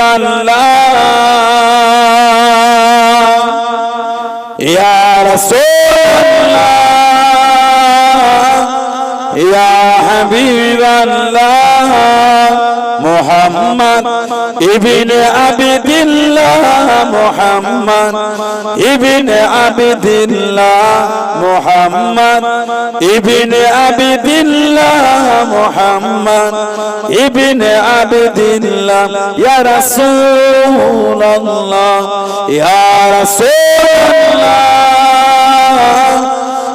আল্লাহ হাবিবাল্লাহ মুহাম্মদ ইবনে আবিদিল্লাহ, মুহাম্মদ ইবনে আবিদিল্লাহ, মুহাম্মদ ইবনে আবিদিল্লাহ, মুহাম্মদ ইবনে আবিদিল্লাহ, ইয়া রাসূলুল্লাহ ইয়া রাসূলুল্লাহ।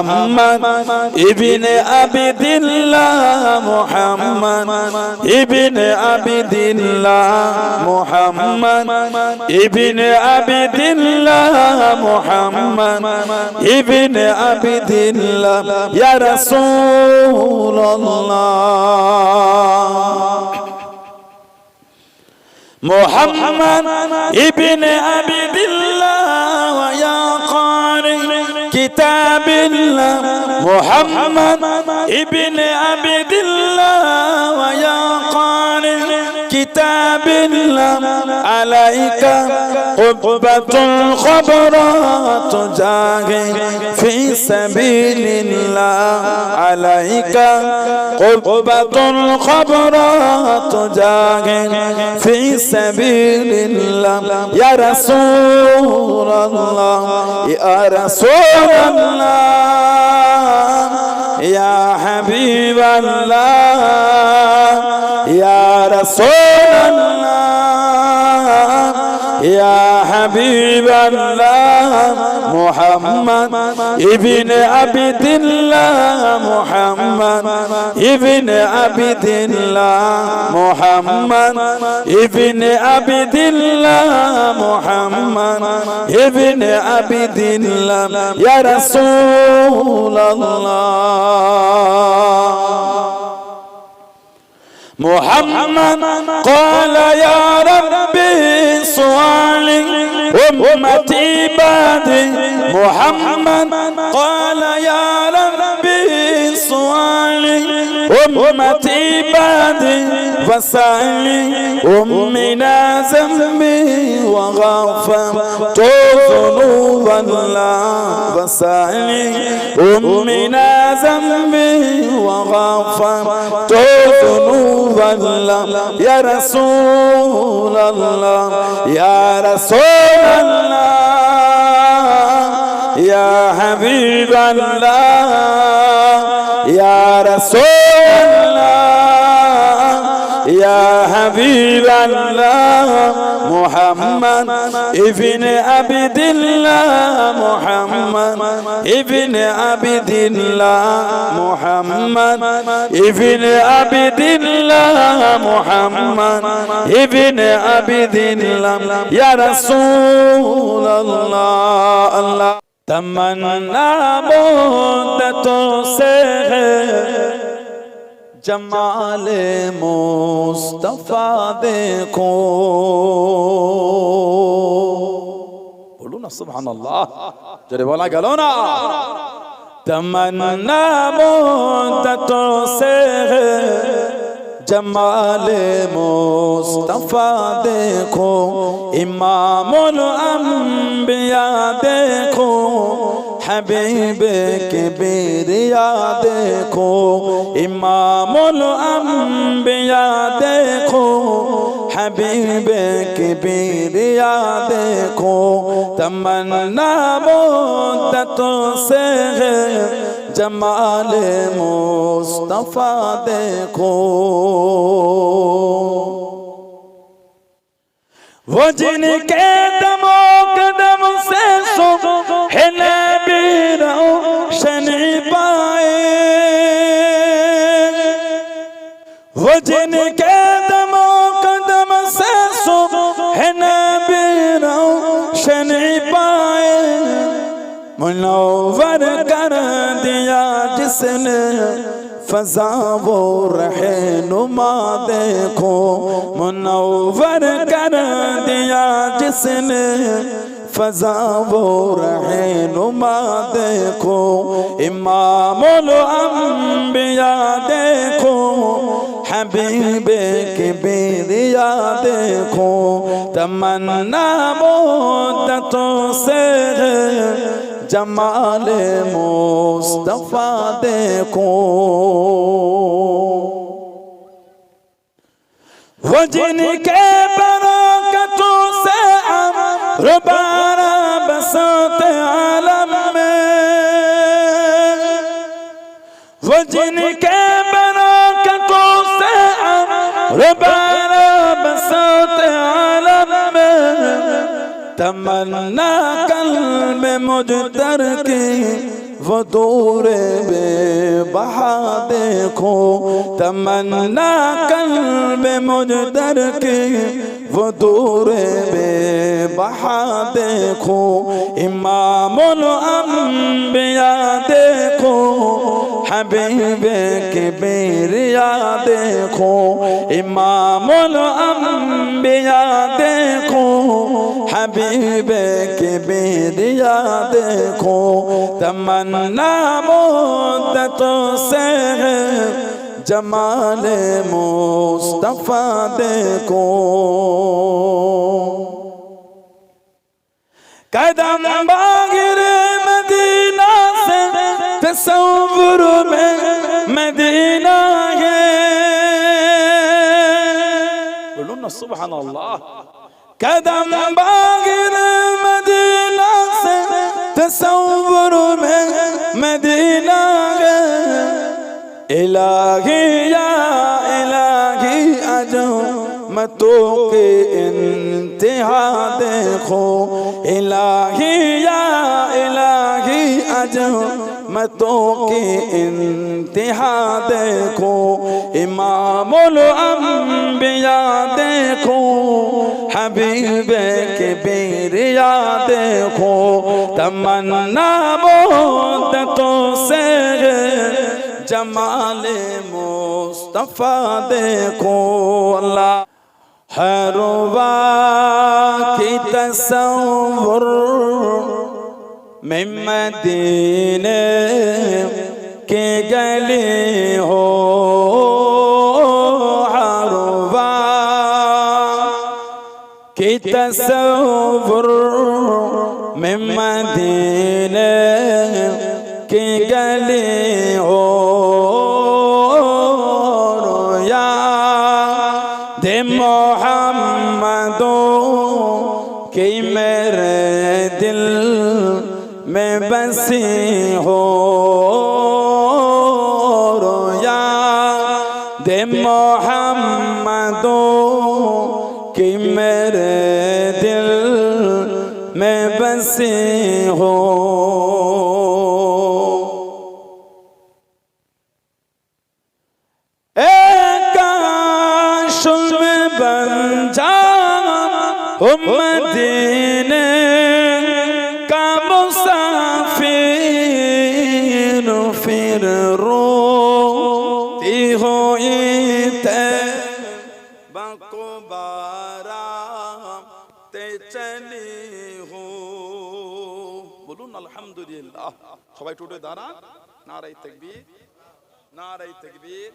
মোহাম্মদ, ইবিনে আবিদিল্লাহ মোহাম্মদ, ইবিনে আবিদিল্লাহ মোহাম্মদ, ইবিনে আবিদিল্লাহ মোহাম্মদ, ইবিনে আবিদিল্লাহ, ইয়া রাসূলুল্লাহ। মোহাম্মদ, ইবিনে كتاب الله محمد ابن عبد الله ويا قارئ. كتاب الله عليك قبة خبرات جاهي في سبيل الله عليك قبة خبرات جاهي في سبيل الله يا رسول الله يا رسول الله يا حبيب الله রাসূলুল্লাহ ইয়া হাবিবাল্লাহ মুহাম্মদ ইবনে আবিদিল্লাহ, মুহাম্মদ ইবনে আবিদিল্লাহ, মুহাম্মদ ইবনে আবিদিল্লাহ, মুহাম্মদ ইবনে আবিদিল্লাহ, ইয়া রাসূলুল্লাহ। محمد قال يا ربي صالح أمتي بعد. محمد قال يا أمتي بعدي فسألي أمنا ذنبي وغفرت ذنوب الله فسألي أمنا ذنبي وغفرت ذنوب الله يا رسول الله يا رسول الله يا حبيب الله يا رسول الله محمد ابن عبد الله محمد ابن عبد الله محمد ابن عبد الله محمد ابن عبد الله يا رسول الله الله مدتوں سے ہے جمال مصطفى دیکھو۔ بولو نا سبحان اللہ جرے بولا گلو نا۔ تمنا مدتوں سے جمال مصطفى دیکھو۔ امام الانبیاء دیکھو۔ हबीब के बेरिया देखो इमामुल अंबिया देखो हबीब के बेरिया देखो तमन्ना मुद्दतों से है जमाल मुस्तफा देखो वो जिनके दमो कदम से सुबह है नबी रोशन पाए वो जिनके दमो कदम से सुबह है नबी रोशन पाए मुनव्वर कर दिया जिसने फजा वो रहनुमा देखो मुनव्वर कर दिया जिसने فضا و رہنما دیکھو امام الانبیاء دیکھو حبیب کے بیریا دیکھو تمنا مدتوں سے جمال مصطفیٰ دیکھو وہ جن کے بر ربارہ بسات عالم میں وہ جن کے برکتوں سے ربارہ بسات عالم میں تمنا کل میں مجھ تر کی वो दूर बहा देखो तमन्ना कल में मुजतर की वो दूर बहा देखो इमामुल अंबिया देखो हबीब के बेरिया देखो इमामुल अंबिया देखो हबीब के बेरिया देखो तमन्ना मुद्दतों से है जमाल मुस्तफा देखो कदम बागिर मदीना से تصور میں مدینہ ہے سبحان اللہ قدم باغر مدینہ سے تصور میں مدینہ ہے الہی یا الہی عجب متوں کے انتہا دیکھو الہی یا الہی امتوں کی انتہا دیکھو امام الانبیاء دیکھو حبیب کے بیریا دیکھو تمنا مدتوں سے جمال مصطفیٰ دیکھو اللہ ہر کی تصور من مدينة کے گلی ہو عربا کی تصور کی گلی ہو बसी हो रोया दे मोहम्मदो कि मेरे दिल में बसी हो काश में बन जा मदीने তীর রো তি হইতে বাকবারা তে চলি হো। বলুন, আলহামদুলিল্লাহ। সবাই টুটে দাঁড়ান। নারাই তকবীর নারাই তকবীর।